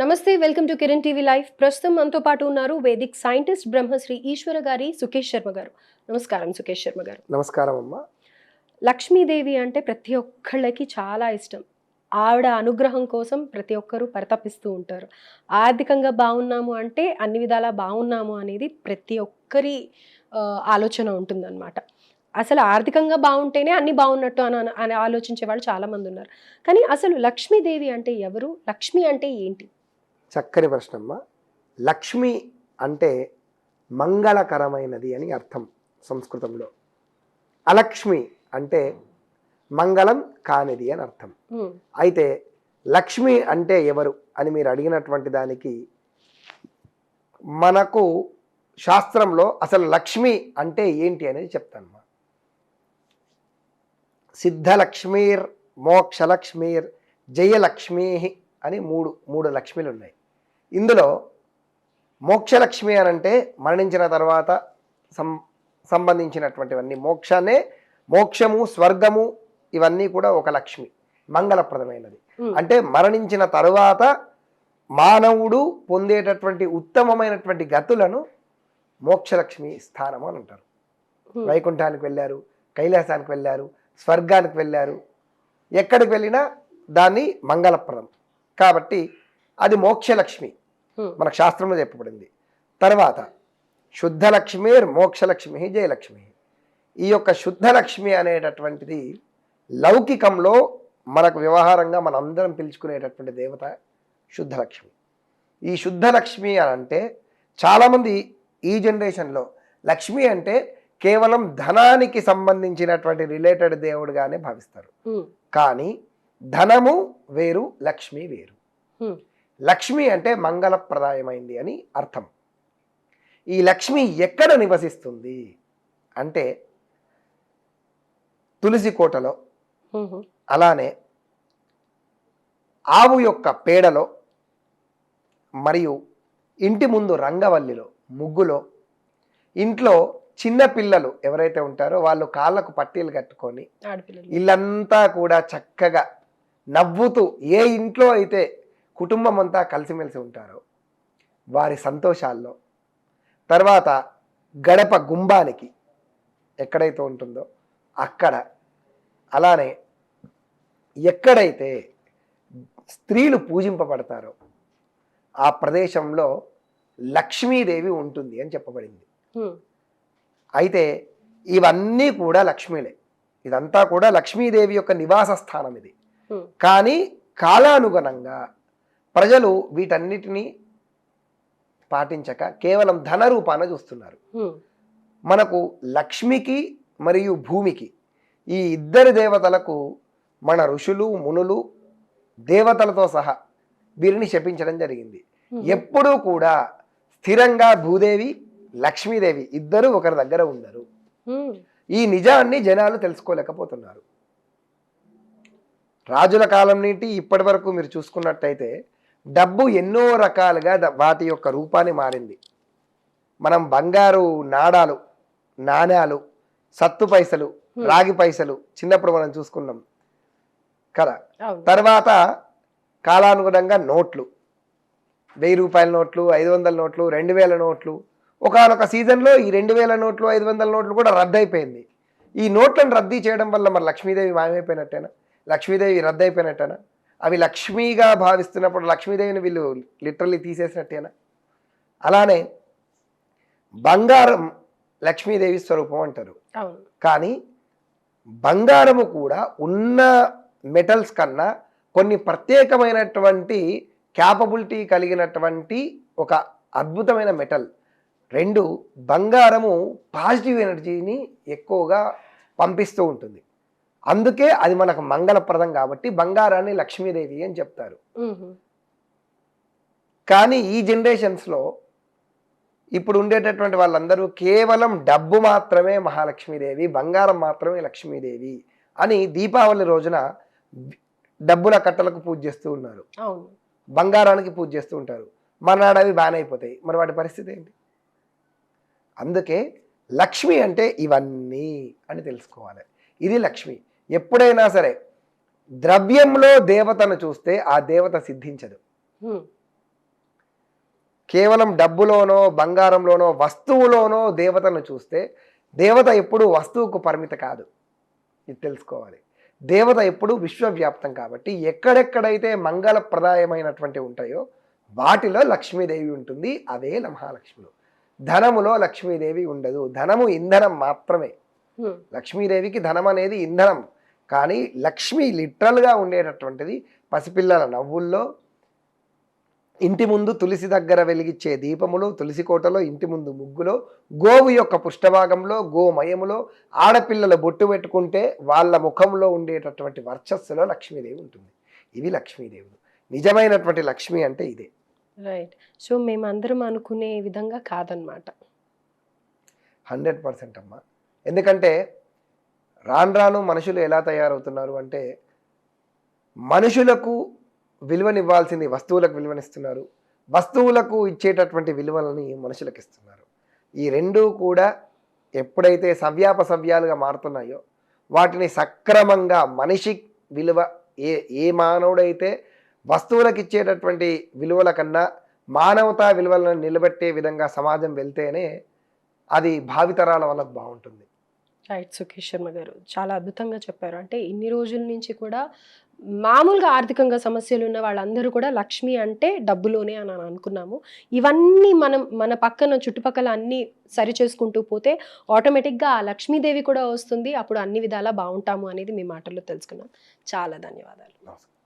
నమస్తే welcome to Kiran TV live. ప్రస్తుతం మనతో పాటు ఉన్నారు వేదిక్ సైంటిస్ట్ బ్రహ్మశ్రీ ఈశ్వర గారి సుకేష్ శర్మ గారు. నమస్కారం సుకేష్ శర్మ గారు. నమస్కారం అమ్మా. లక్ష్మీదేవి అంటే ప్రతి ఒక్కళ్ళకి చాలా ఇష్టం. ఆవిడ అనుగ్రహం కోసం ప్రతి ఒక్కరూ పరితపిస్తూ ఉంటారు. ఆర్థికంగా బాగున్నాము అంటే అన్ని విధాలా బాగున్నాము అనేది ప్రతి ఒక్కరి ఆలోచన ఉంటుందన్నమాట. అసలు ఆర్థికంగా బాగుంటేనే అన్ని బాగున్నట్టు అని అని ఆలోచించే వాళ్ళు చాలా మంది ఉన్నారు. కానీ అసలు లక్ష్మీదేవి అంటే ఎవరు? లక్ష్మి అంటే ఏంటి? చక్కని ప్రశ్న అమ్మా లక్ష్మి అంటే మంగళకరమైనది అని అర్థం సంస్కృతంలో. అలక్ష్మి అంటే మంగళం కానిది అని అర్థం. అయితే లక్ష్మి అంటే ఎవరు అని మీరు అడిగినటువంటి దానికి మనకు శాస్త్రంలో అసలు లక్ష్మి అంటే ఏంటి అనేది చెప్తాను సిద్ధలక్ష్మీర్ మోక్షలక్ష్మీర్ జయలక్ష్మీ అని మూడు మూడు లక్ష్మిలు ఉన్నాయి ఇందులో మోక్షలక్ష్మి అని అంటే మరణించిన తర్వాత సం సంబంధించినటువంటివన్నీ. మోక్షాన్నే మోక్షము స్వర్గము ఇవన్నీ కూడా ఒక లక్ష్మి మంగళప్రదమైనది. అంటే మరణించిన తరువాత మానవుడు పొందేటటువంటి ఉత్తమమైనటువంటి గతులను మోక్షలక్ష్మి స్థానం అని అంటారు. వైకుంఠానికి వెళ్ళారు కైలాసానికి వెళ్ళారు స్వర్గానికి వెళ్ళారు. ఎక్కడికి వెళ్ళినా దాన్ని మంగళప్రదం. కాబట్టి అది మోక్షలక్ష్మి. మనకు శాస్త్రంలో చెప్పబడింది. తర్వాత శుద్ధలక్ష్మీర్ మోక్షలక్ష్మి జయలక్ష్మి. ఈ యొక్క శుద్ధలక్ష్మి అనేటటువంటిది లౌకికంలో మనకు వ్యవహారంగా మనం అందరం పిలుచుకునేటటువంటి దేవత శుద్ధలక్ష్మి. ఈ శుద్ధలక్ష్మి అని అంటే చాలామంది ఈ జనరేషన్లో లక్ష్మి అంటే కేవలం ధనానికి సంబంధించినటువంటి రిలేటెడ్ దేవుడుగానే భావిస్తారు. కానీ ధనము వేరు లక్ష్మి వేరు. లక్ష్మి అంటే మంగళప్రదాయమైంది అని అర్థం. ఈ లక్ష్మి ఎక్కడ నివసిస్తుంది అంటే తులసి కోటలో అలానే ఆవు యొక్క పేడలో మరియు ఇంటి ముందు రంగవల్లిలో ముగ్గులో ఇంట్లో చిన్న పిల్లలు ఎవరైతే ఉంటారో వాళ్ళు కాళ్ళకు పట్టీలు కట్టుకొని ఇల్లంతా కూడా చక్కగా నవ్వుతూ ఏ ఇంట్లో అయితే కుటుంబం అంతా కలిసిమెలిసి ఉంటారో. వారి సంతోషాల్లో. తర్వాత గడప గుంబానికి ఎక్కడైతే ఉంటుందో అక్కడ. అలానే ఎక్కడైతే స్త్రీలు పూజింపబడతారో ఆ ప్రదేశంలో లక్ష్మీదేవి ఉంటుంది అని చెప్పబడింది. అయితే ఇవన్నీ కూడా లక్ష్మీలే. ఇదంతా కూడా లక్ష్మీదేవి యొక్క నివాస స్థానం ఇది కానీ కాలానుగుణంగా ప్రజలు వీటన్నిటినీ పాటించక కేవలం ధన రూపాన చూస్తున్నారు. మనకు లక్ష్మికి మరియు భూమికి ఈ ఇద్దరు దేవతలకు మన ఋషులు మునులు దేవతలతో సహా వీరిని శపించడం జరిగింది. ఎప్పుడూ కూడా స్థిరంగా భూదేవి లక్ష్మీదేవి ఇద్దరు ఒకరి దగ్గర ఉండరు. ఈ నిజాన్ని జనాలు తెలుసుకోలేకపోతున్నారు. రాజుల కాలం నుండి ఇప్పటి వరకు మీరు చూసుకున్నట్టయితే డబ్బు ఎన్నో రకాలుగా వాటి యొక్క రూపాన్ని మారింది. మనం బంగారు నాడాలు నాణ్యాలు సత్తు పైసలు రాగి పైసలు చిన్నప్పుడు మనం చూసుకున్నాం కదా. తర్వాత కాలానుగుణంగా నోట్లు. వెయ్యి రూపాయల నోట్లు ఐదు వందల నోట్లు రెండు వేల నోట్లు. ఒకనొక సీజన్లో ఈ రెండు వేల నోట్లు ఐదు వందల నోట్లు కూడా రద్దయిపోయింది. ఈ నోట్లను రద్దీ చేయడం వల్ల మరి లక్ష్మీదేవి మాయమైపోయినట్టేనా? లక్ష్మీదేవి రద్దయిపోయినట్టేనా? అవి లక్ష్మీగా భావిస్తున్నప్పుడు లక్ష్మీదేవిని వీళ్ళు లిటరల్లీ తీసేసినట్టేనా? అలానే బంగారం లక్ష్మీదేవి స్వరూపం అంటారు. కానీ బంగారము కూడా ఉన్న మెటల్స్ కన్నా కొన్ని ప్రత్యేకమైనటువంటి క్యాపబిలిటీ కలిగినటువంటి ఒక అద్భుతమైన మెటల్. రెండు బంగారము పాజిటివ్ ఎనర్జీని ఎక్కువగా పంపిస్తూ ఉంటుంది. అందుకే అది మనకు మంగళప్రదం కాబట్టి బంగారాన్ని లక్ష్మీదేవి అని చెప్తారు. కానీ ఈ జనరేషన్స్లో ఇప్పుడు ఉండేటటువంటి వాళ్ళందరూ కేవలం డబ్బు మాత్రమే మహాలక్ష్మీదేవి బంగారం మాత్రమే లక్ష్మీదేవి అని దీపావళి రోజున డబ్బుల కట్టలకు పూజ చేస్తూ ఉన్నారు. బంగారానికి పూజ చేస్తూ ఉంటారు. మర్నాడు అవి బ్యాన్ అయిపోతాయి. మరి వాటి పరిస్థితి ఏంటి? అందుకే లక్ష్మి అంటే ఇవన్నీ అని తెలుసుకోవాలి. ఇది లక్ష్మి. ఎప్పుడైనా సరే ద్రవ్యంలో దేవతను చూస్తే ఆ దేవత సిద్ధించదు. కేవలం డబ్బులోనో బంగారంలోనో వస్తువులోనో దేవతను చూస్తే దేవత ఎప్పుడు వస్తువుకు పరిమిత కాదు. ఇది తెలుసుకోవాలి. దేవత ఎప్పుడు విశ్వవ్యాప్తం కాబట్టి ఎక్కడెక్కడైతే మంగళప్రదాయమైనటువంటి ఉంటాయో వాటిలో లక్ష్మీదేవి ఉంటుంది అవే మహాలక్ష్ములు. ధనములో లక్ష్మీదేవి ఉండదు. ధనము ఇంధనం మాత్రమే. లక్ష్మీదేవికి ధనం అనేది ఇంధనం. కానీ లక్ష్మి లిటరల్గా ఉండేటటువంటిది పసిపిల్లల నవ్వుల్లో. ఇంటి ముందు తులసి దగ్గర వెలిగించే దీపములో తులసి కోటలో ఇంటి ముందు ముగ్గులో గోవు యొక్క పుష్టభాగంలో గోమయములో ఆడపిల్లలు బొట్టు పెట్టుకుంటే వాళ్ళ ముఖంలో ఉండేటటువంటి వర్చస్సులో లక్ష్మీదేవి ఉంటుంది. ఇవి లక్ష్మీదేవులు నిజమైనటువంటి లక్ష్మి అంటే ఇదే. రైట్. సో మేమందరం అనుకునే విధంగా కాదనమాట. హండ్రెడ్ పర్సెంట్ అమ్మా. ఎందుకంటే రాను రాను మనుషులు ఎలా తయారవుతున్నారు అంటే మనుషులకు విలువనివ్వాల్సింది వస్తువులకు విలువనిస్తున్నారు. వస్తువులకు ఇచ్చేటటువంటి విలువలని మనుషులకు ఇస్తున్నారు. ఈ రెండూ కూడా ఎప్పుడైతే సవ్యాప సవ్యాలుగా మారుతున్నాయో వాటిని సక్రమంగా మనిషి విలువ ఏ ఏ మానవుడైతే వస్తువులకు ఇచ్చేటటువంటి విలువల కన్నా మానవతా విలువలను నిలబెట్టే విధంగా సమాజం వెళ్తేనే అది భావితరాల వల్ల బాగుంటుంది. రైట్ సుఖేష్ శర్మ గారు. చాలా అద్భుతంగా చెప్పారు. అంటే ఇన్ని రోజుల నుంచి కూడా మామూలుగా ఆర్థికంగా సమస్యలు ఉన్న వాళ్ళందరూ కూడా లక్ష్మి అంటే డబ్బులోనే అని అనుకున్నాము. ఇవన్నీ మనం మన పక్కన చుట్టుపక్కల అన్నీ సరి చేసుకుంటూ పోతే ఆటోమేటిక్గా ఆ లక్ష్మీదేవి కూడా వస్తుంది. అప్పుడు అన్ని విధాలా బాగుంటాము అనేది మీ మాటల్లో తెలుసుకున్నాం. చాలా ధన్యవాదాలు. నమస్కారం.